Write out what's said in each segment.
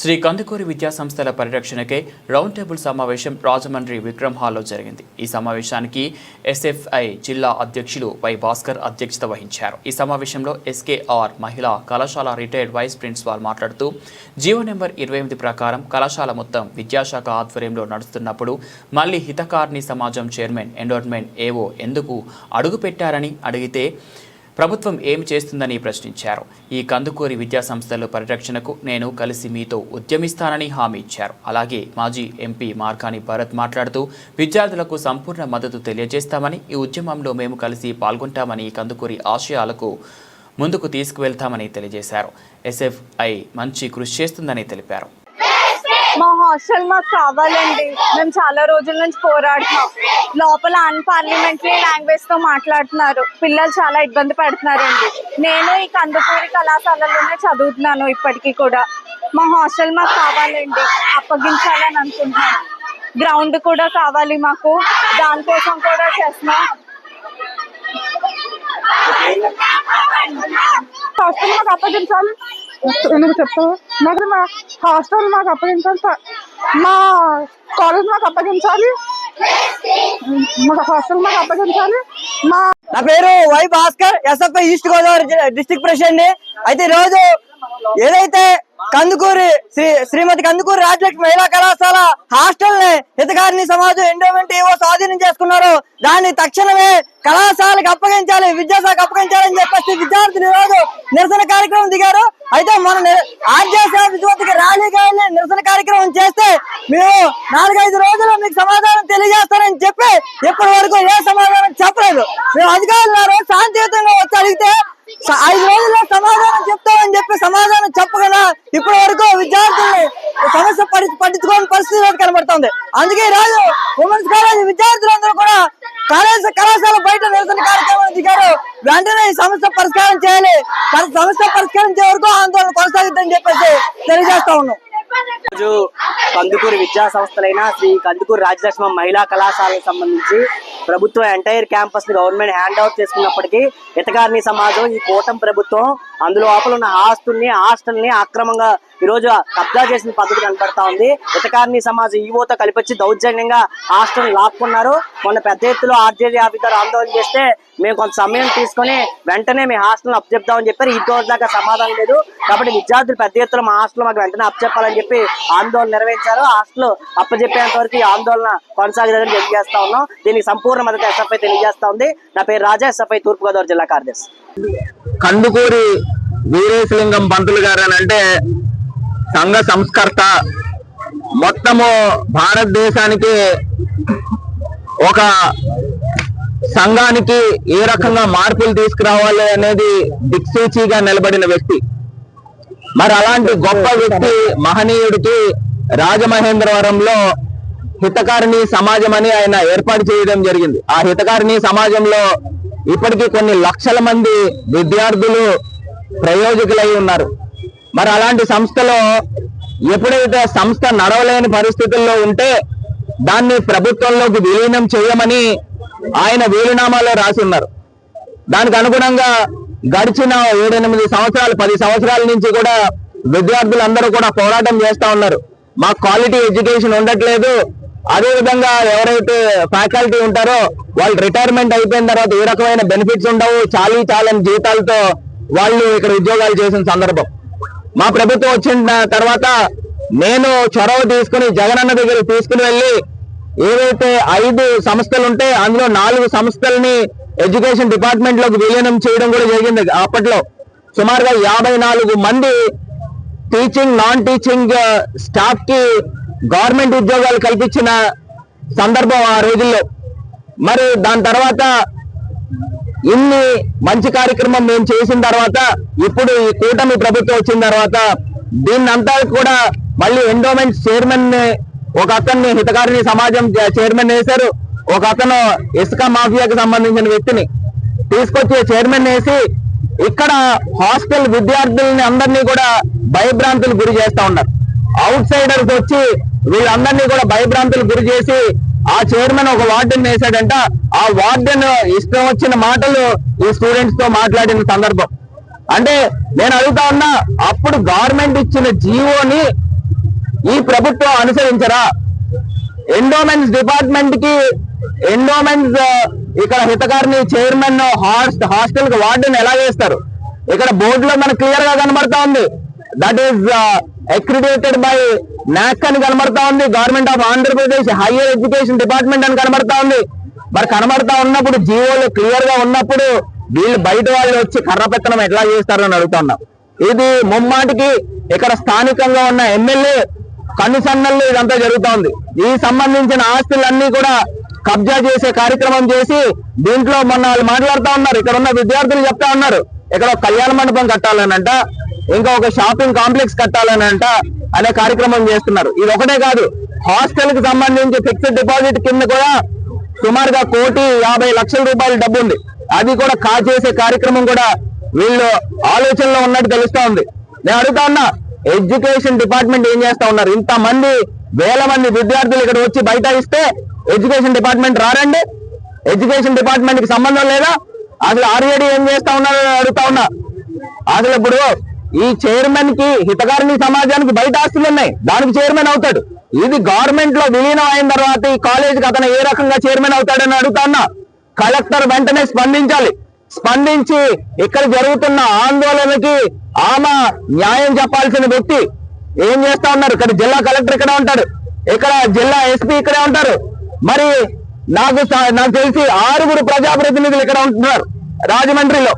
శ్రీ కందుకూరి విద్యా సంస్థల పరిరక్షణకై round table సమావేశం రాజమండ్రి విక్రమ్ హాల్లో జరిగింది. ఈ సమావేశానికి ఎస్ఎఫ్ఐ జిల్లా అధ్యక్షులు వై భాస్కర్ అధ్యక్షత వహించారు. ఈ సమావేశంలో ఎస్కేఆర్ మహిళా కళాశాల రిటైర్డ్ వైస్ ప్రిన్సిపాల్ మాట్లాడుతూ జీవో నెంబర్ ఇరవై ఎనిమిది ప్రకారం కళాశాల మొత్తం విద్యాశాఖ ఆధ్వర్యంలో నడుస్తున్నప్పుడు మళ్ళీ హితకారిణి సమాజం చైర్మన్ ఎండోర్మెంట్ ఏవో ఎందుకు అడుగుపెట్టారని అడిగితే ప్రభుత్వం ఏమి చేస్తుందని ప్రశ్నించారు. ఈ కందుకూరి విద్యాసంస్థల పరిరక్షణకు నేను కలిసి మీతో ఉద్యమిస్తానని హామీ ఇచ్చారు. అలాగే మాజీ ఎంపీ మార్కాని భరత్ మాట్లాడుతూ విద్యార్థులకు సంపూర్ణ మద్దతు తెలియజేస్తామని ఈ ఉద్యమంలో మేము కలిసి పాల్గొంటామని ఈ కందుకూరి ఆశయాలకు ముందుకు తీసుకువెళ్తామని తెలియజేశారు. ఎస్ఎఫ్ఐ మంచి కృషి చేస్తుందని తెలిపారు. మా హాస్టల్ మాకు కావాలండి. మేము చాలా రోజుల నుంచి పోరాడుతున్నాం. లోపల అన్పార్లమెంటరీ లాంగ్వేజ్తో మాట్లాడుతున్నారు. పిల్లలు చాలా ఇబ్బంది పడుతున్నారండి. నేను ఈ కందుకూరి కళాశాలలోనే చదువుతున్నాను ఇప్పటికీ కూడా. మా హాస్టల్ మాకు కావాలండి. అప్పగించాలని అనుకుంటున్నాను గ్రౌండ్ కూడా కావాలి మాకు. దానికోసం కూడా చేస్తున్నాం. హాస్టల్ మాకు అప్పగించాలి. ఎందుకు చెప్తావు? మరి మా హాస్టల్ మాకు అప్పగించాలి మా కాలేజ్ మాకు అప్పగించాలి. మాకు హాస్టల్ మాకు అప్పగించాలి. మా నా పేరు Y Bhaskar SFI East Godavari district president అయితే ఈ రోజు ఏదైతే కందుకూరి శ్రీ శ్రీమతి కందుకూరి రాజలక్ష్మి మహిళా కళాశాల హాస్టల్ని హితకారిణి సమాజం ఎండోమెంట్ ఏవో స్వాధీనం చేసుకున్నారు. దాన్ని తక్షణమే కళాశాలకు అప్పగించాలి విద్యాశాఖ అప్పగించాలని చెప్పేసి విద్యార్థులు ఈరోజు నిరసన కార్యక్రమం దిగారు. అయితే మన ఆర్జేసీ విద్యార్థికి ర్యాలీగా వెళ్ళి నిరసన కార్యక్రమం చేస్తే మేము నాలుగైదు రోజులు మీకు సమాధానం తెలియజేస్తానని చెప్పి ఇప్పటి వరకు ఏ సమాధానం చెప్పలేదు. మేము అధికారులు శాంతియుతంగా వచ్చి అడిగితే స- ఐదు రోజుల్లో సమాధానం చెప్తామని చెప్పి సమాధానం చెప్పకుండా ఇప్పటి వరకు విద్యార్థుల్ని సమస్య పడి పట్టించుకోని పరిస్థితి రోజు కనబడుతుంది అందుకే రాదు ఉమెన్స్ కాలేజ్ విద్యార్థులందరూ కూడా కాలేజ్ కళాశాల బయట నిరసన కార్యక్రమం దిగారు. వెంటనే ఈ సమస్య పరిష్కారం చేయాలి. సమస్య పరిష్కరించే వరకు ఆందోళన కొనసాగుతుందని చెప్పేసి తెలియజేస్తా ఉన్నాం. రోజు కందుకూరు విద్యా సంస్థలైన శ్రీ కందుకూరు రాజలక్ష్మ మహిళా కళాశాలకు సంబంధించి ప్రభుత్వం ఎంటైర్ క్యాంపస్ని గవర్నమెంట్ హ్యాండ్ అవుట్ చేసుకున్నప్పటికీ హితకారిణి సమాజం ఈ కూటమి ప్రభుత్వం అందులో లోపల ఉన్న ఆస్తుల్ని హాస్టల్ని అక్రమంగా ఈ రోజు కబ్జా చేసిన పద్ధతి కనపడతా ఉంది. ఇతకారిని సమాజం ఈవోతో కలిపొచ్చి దౌర్జన్యంగా హాస్టల్ లాక్కున్నారు. మొన్న పెద్ద ఎత్తులో ఆర్జేడీ ఆఫీసర్ ఆందోళన చేస్తే మేము కొంత సమయం తీసుకొని వెంటనే మీ హాస్టల్ అప్పచెప్తామని చెప్పారు. ఈ రోజు దాకా సమాధానం లేదు. కాబట్టి విద్యార్థులు పెద్ద ఎత్తున మా హాస్టల్ మాకు వెంటనే అప్పచెప్పాలని చెప్పి చెప్పి ఆందోళన నిర్వహించారు హాస్టల్ అప్పచెప్పేంత వరకు ఈ ఆందోళన కొనసాగుతుందని తెలియజేస్తా ఉన్నాం. దీనికి సంపూర్ణ మద్దతు ఎస్ఎఫ్ఐ తెలియజేస్తా ఉంది. నా పేరు రాజా ఎస్ఎఫ్ఐ తూర్పుగోదావరి జిల్లా కార్యదర్శి. కందుకూరి వీరేశలింగం పంతులు గారు అని అంటే సంఘ సంస్కర్త. మొత్తము భారతదేశానికి ఒక సంఘానికి ఏ రకంగా మార్పులు తీసుకురావాలి అనేది దిక్సూచిగా నిలబడిన వ్యక్తి. మరి అలాంటి గొప్ప వ్యక్తి మహనీయుడికి రాజమహేంద్రవరంలో హితకారిణి సమాజం అని ఆయన ఏర్పాటు చేయడం జరిగింది. ఆ హితకారిణి సమాజంలో ఇప్పటికీ కొన్ని లక్షల మంది విద్యార్థులు ప్రయోజకులై ఉన్నారు. మరి అలాంటి సంస్థలో ఎప్పుడైతే సంస్థ నడవలేని పరిస్థితుల్లో ఉంటే దాన్ని ప్రభుత్వంలోకి విలీనం చేయమని ఆయన వీలునామాలో రాసి ఉన్నారు. దానికి అనుగుణంగా గడిచిన ఏడెనిమిది సంవత్సరాలు పది సంవత్సరాల నుంచి కూడా విద్యార్థులందరూ కూడా పోరాటం చేస్తూ ఉన్నారు. మాకు క్వాలిటీ ఎడ్యుకేషన్ ఉండట్లేదు. అదేవిధంగా ఎవరైతే ఫ్యాకల్టీ ఉంటారో వాళ్ళు రిటైర్మెంట్ అయిపోయిన తర్వాత ఏ రకమైన బెనిఫిట్స్ ఉండవు. చాలీ చాలని జీతాలతో వాళ్ళు ఇక్కడ ఉద్యోగాలు చేసిన సందర్భం. మా ప్రభుత్వం వచ్చిన తర్వాత నేను చొరవ తీసుకుని జగనన్న దగ్గర తీసుకుని వెళ్ళి ఏవైతే ఐదు సంస్థలు ఉంటే అందులో నాలుగు సంస్థల్ని ఎడ్యుకేషన్ డిపార్ట్మెంట్లోకి విలీనం చేయడం కూడా జరిగింది. అప్పట్లో సుమారుగా యాభై నాలుగు మంది టీచింగ్ నాన్ టీచింగ్ స్టాఫ్కి గవర్నమెంట్ ఉద్యోగాలు కల్పించిన సందర్భం ఆ రోజుల్లో. మరి దాని తర్వాత ఇన్ని మంచి కార్యక్రమం మేము చేసిన తర్వాత ఇప్పుడు ఈ కూటమి ప్రభుత్వం వచ్చిన తర్వాత దీన్ని అంతా కూడా మళ్ళీ ఎండోమెంట్ చైర్మన్ ఒక అతన్ని హితకారిణి సమాజం చైర్మన్ వేశారు. ఒక అతను ఇసుక మాఫియాకి సంబంధించిన వ్యక్తిని తీసుకొచ్చి చైర్మన్ వేసి ఇక్కడ హాస్టల్ విద్యార్థుల్ని అందరినీ కూడా భయభ్రాంతులు గురి చేస్తా ఉన్నారు. అవుట్ సైడర్స్ వచ్చి వీళ్ళందరినీ కూడా భయభ్రాంతులు గురి చేసి ఆ చైర్మన్ ఒక వార్డెన్ వేశాడంట. ఆ వార్డెన్ ఇష్టం వచ్చిన మాటలు ఈ స్టూడెంట్స్తో మాట్లాడిన సందర్భం. అంటే నేను అడుగుతా ఉన్నా అప్పుడు గవర్నమెంట్ ఇచ్చిన జీవోని ఈ ప్రభుత్వం అనుసరించరా? ఎండోమెంట్స్ డిపార్ట్మెంట్కి ఎండోమెంట్స్ uh, ఇక్కడ హితకారిని చైర్మన్ హాస్ట్ హాస్టల్కి వార్డెన్ ఎలా వేస్తారు ఇక్కడ బోర్డులో మనకు క్లియర్గా కనబడతా ఉంది. దట్ ఈస్ అక్రిడేటెడ్ బై నాక్ అని కనబడతా ఉంది. Government of Andhra Pradesh higher education department అని కనబడతా ఉంది. మరి కనబడతా ఉన్నప్పుడు జీవోలు క్లియర్గా ఉన్నప్పుడు వీళ్ళు బయట వాళ్ళు వచ్చి కర్ర పెత్తనం ఎట్లా చేస్తారని అడుగుతున్నాం ఇది ముమ్మాటికి ఇక్కడ స్థానికంగా ఉన్న ఎమ్మెల్యే కనుసన్నల్లో ఇదంతా జరుగుతోంది ఈ సంబంధించిన ఆస్తులన్నీ కూడా కబ్జా చేసే కార్యక్రమం చేసి దీంట్లో మొన్న వాళ్ళు మాట్లాడుతా ఉన్నారు. ఇక్కడ ఉన్న విద్యార్థులు చెప్తా ఉన్నారు. ఇక్కడ ఒక కళ్యాణ మండపం కట్టాలనంట ఇంకా ఒక షాపింగ్ కాంప్లెక్స్ కట్టాలనంట అనే కార్యక్రమం చేస్తున్నారు. ఇది ఒకటే కాదు హాస్టల్కి సంబంధించి ఫిక్స్డ్ డిపాజిట్ కింద కూడా సుమారుగా కోటి యాభై లక్షల రూపాయల డబ్బు ఉంది. అది కూడా కాజేసే కార్యక్రమం కూడా వీళ్ళు ఆలోచనలో ఉన్నట్టు తెలుస్తా ఉంది. నేను అడుగుతా ఉన్నా ఎడ్యుకేషన్ డిపార్ట్మెంట్ ఏం చేస్తా ఉన్నారు? ఇంత మంది వేల మంది విద్యార్థులు ఇక్కడ వచ్చి బయట ఇస్తే ఎడ్యుకేషన్ డిపార్ట్మెంట్ రారండి. ఎడ్యుకేషన్ డిపార్ట్మెంట్కి సంబంధం లేదా? అసలు ఆర్ఏడి ఏం చేస్తా ఉన్నారు అడుగుతా ఉన్నా. అసలు ఇప్పుడు ఈ చైర్మన్కి హితకారిణి సమాజానికి బయట ఆస్తులు ఉన్నాయి. దానికి చైర్మన్ అవుతాడు. ఇది గవర్నమెంట్లో విలీనం అయిన తర్వాత ఈ కాలేజ్కి అతను ఏ రకంగా చైర్మన్ అవుతాడని అడుగుతా ఉన్నా. కలెక్టర్ వెంటనే స్పందించాలి. స్పందించి ఇక్కడ జరుగుతున్న ఆందోళనకి ఆమె న్యాయం చెప్పాల్సిన వ్యక్తి ఏం చేస్తా ఉన్నారు? ఇక్కడ జిల్లా కలెక్టర్ ఇక్కడే ఉంటాడు. ఇక్కడ జిల్లా ఎస్పీ ఇక్కడే ఉంటారు. మరి నాకు నాకు తెలిసి ఆరుగురు ప్రజాప్రతినిధులు ఇక్కడ ఉంటున్నారు రాజమండ్రిలో.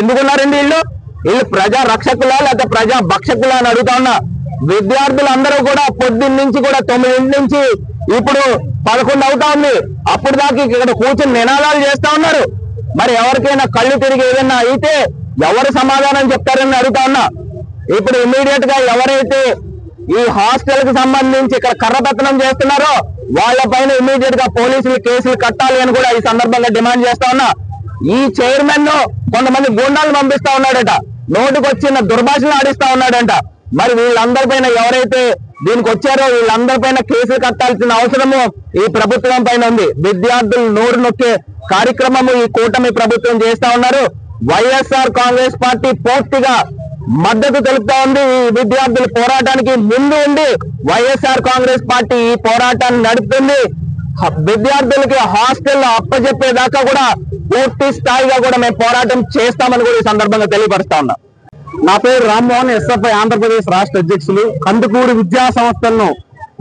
ఎందుకున్నారండి వీళ్ళు? వీళ్ళు ప్రజా రక్షకులా లేకపోతే ప్రజా భక్షకులా అని అడుగుతా ఉన్నా. విద్యార్థులందరూ కూడా పొద్దున్న నుంచి కూడా తొమ్మిదింటి నుంచి ఇప్పుడు పదకొండు అవుతా ఉంది. అప్పుడు దాకా ఇక్కడ కూర్చుని నినాదాలు చేస్తా ఉన్నారు. మరి ఎవరికైనా కళ్ళు తిరిగి ఏదైనా అయితే ఎవరు సమాధానం చెప్తారని అడుగుతా ఉన్నా. ఇప్పుడు ఇమీడియట్గా ఎవరైతే ఈ హాస్టల్కి సంబంధించి ఇక్కడ కర్రపెత్తనం చేస్తున్నారో వాళ్ళ పైన ఇమీడియట్గా పోలీసులు కేసులు కట్టాలి అని కూడా ఈ సందర్భంగా డిమాండ్ చేస్తా ఉన్నా. ఈ చైర్మన్ను కొంతమంది గుండాలు పంపిస్తా ఉన్నాడట. నోటుకొచ్చిన దుర్భాషలు ఆడిస్తా ఉన్నాడంట. మరి వీళ్ళందరిపైన ఎవరైతే దీనికి వచ్చారో వీళ్ళందరిపైన కేసులు కట్టాల్సిన అవసరము ఈ ప్రభుత్వం పైన ఉంది. విద్యార్థులు నోరు నొక్కే కార్యక్రమము ఈ కూటమి ప్రభుత్వం చేస్తా ఉన్నారు. వైఎస్ఆర్ కాంగ్రెస్ పార్టీ పూర్తిగా మద్దతు తెలుపుతా ఉంది ఈ విద్యార్థుల పోరాటానికి ముందు ఉండి వైఎస్ఆర్ కాంగ్రెస్ పార్టీ ఈ పోరాటాన్ని నడుపుతుంది. విద్యార్థులకి హాస్టల్లో అప్పచెప్పేదాకా కూడా పూర్తి స్థాయిగా కూడా మేము పోరాటం చేస్తామని కూడా ఈ సందర్భంగా తెలియపరుస్తా ఉన్నాం. నా పేరు రామ్మోహన్ ఎస్ఎఫ్ఐ ఆంధ్రప్రదేశ్ రాష్ట్ర అధ్యక్షులు. కందుకూరు విద్యా సంస్థలను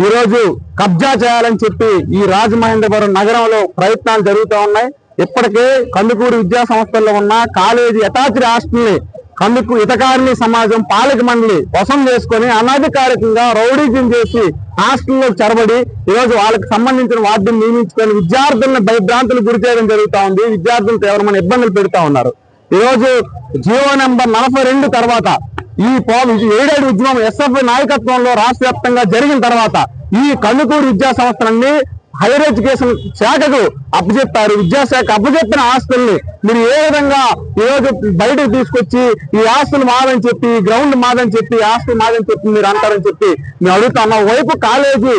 ఈరోజు కబ్జా చేయాలని చెప్పి ఈ రాజమహేంద్రవరం నగరంలో ప్రయత్నాలు జరుగుతూ ఉన్నాయి. ఇప్పటికే కందుకూరు విద్యా సంస్థల్లో ఉన్న కాలేజీ యథాచి హాస్టల్ని కందుకు హితకారిణి సమాజం పాలక మండలి వశం చేసుకొని అనధికారికంగా రౌడీజం చేసి హాస్టల్లో చొరబడి ఈరోజు వాళ్ళకి సంబంధించిన వార్డును నియమించుకొని విద్యార్థులను భయభ్రాంతులు గురి చేయడం జరుగుతూ ఉంది. విద్యార్థులు తీవ్రమైన ఇబ్బందులు పెడతా ఉన్నారు. ఈ రోజు జియో నెంబర్ నలభై రెండు తర్వాత ఈ పో ఏడేడు ఉద్యమం ఎస్ఎఫ్ నాయకత్వంలో రాష్ట్ర వ్యాప్తంగా జరిగిన తర్వాత ఈ కందుకూరు విద్యా సంస్థలన్నీ హైయర్ ఎడ్యుకేషన్ శాఖకు అప్పచెప్పారు విద్యాశాఖ అప్పచెప్పిన ఆస్తుల్ని మీరు ఏ విధంగా ఈరోజు బయటకు తీసుకొచ్చి ఈ ఆస్తులు మాదని చెప్పి గ్రౌండ్ మాదని చెప్పి ఆస్తులు మాదని చెప్పి మీరు అంటారని చెప్పి మేము అడుగుతాం వైపు కాలేజీ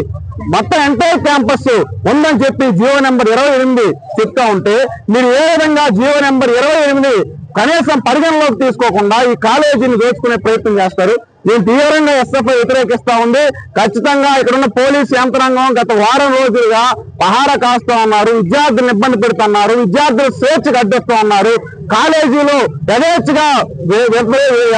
మొత్తం ఎంటైర్ క్యాంపస్ ఉందని చెప్పి జియో నెంబర్ ఇరవై ఎనిమిది చెప్తా ఉంటే మీరు ఏ విధంగా జియో నెంబర్ ఇరవై ఎనిమిది కనీసం పరిగణలోకి తీసుకోకుండా ఈ కాలేజీని దోచుకునే ప్రయత్నం చేస్తారు? నేను తీవ్రంగా ఎస్ఎఫ్ఐ వ్యతిరేకిస్తా ఉంది. ఖచ్చితంగా ఇక్కడ ఉన్న పోలీసు యంత్రాంగం గత వారం రోజులుగా పహారా కాస్తా ఉన్నారు. విద్యార్థులను ఇబ్బంది పెడుతున్నారు. విద్యార్థులు స్వేచ్ఛకు అడ్డిస్తూ ఉన్నారు. కాలేజీలు యథేచ్ఛగా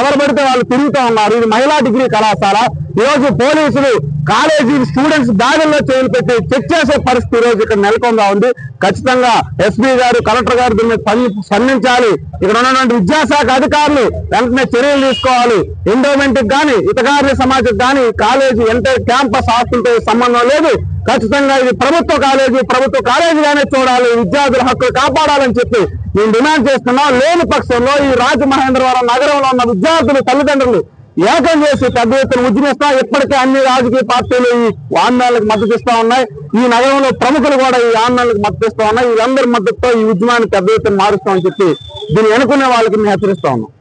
ఎవరు పడితే వాళ్ళు తిరుగుతూ ఉన్నారు. ఇది మహిళా డిగ్రీ కళాశాల. ఈరోజు రోజు పోలీసులు కాలేజీ స్టూడెంట్స్ బ్యాగుల్లో చేతులు పెట్టి చెక్ చేసే పరిస్థితి ఈరోజు రోజు ఇక్కడ నెలకొందా ఉంది. ఖచ్చితంగా ఎస్పీ గారు కలెక్టర్ గారు దీన్ని స్పందించాలి. ఇక్కడ ఉన్నటువంటి విద్యాశాఖ అధికారులు వెంటనే చర్యలు తీసుకోవాలి. ఎండోమెంట్ కానీ ఇతగారి సమాజం కానీ కాలేజీ ఎంటర్ క్యాంపస్ ఆస్తులతో సంబంధం లేదు. ఖచ్చితంగా ఇది ప్రభుత్వ కాలేజీ ప్రభుత్వ కాలేజీగానే చూడాలి. విద్యార్థుల హక్కులు కాపాడాలని చెప్పి మేము డిమాండ్ చేస్తున్నాం. లేని పక్షంలో ఈ రాజమహేంద్రవరం నగరంలో ఉన్న విద్యార్థులు తల్లిదండ్రులు ఏకం చేసి పెద్ద ఎత్తున ఉద్యమిస్తా ఇప్పటికే అన్ని రాజకీయ పార్టీలు ఈ ఆందోళనకు మద్దతు ఇస్తా ఉన్నాయి. ఈ నగరంలో ప్రముఖులు కూడా ఈ ఆందోళనకు మద్దతు ఇస్తా ఉన్నాయి. వీళ్ళందరి మద్దతుతో ఈ ఉద్యమాన్ని పెద్ద ఎత్తున మారుస్తామని చెప్పి దీన్ని ఎన్నుకునే వాళ్ళకి మేము హెచ్చరిస్తా ఉన్నాం.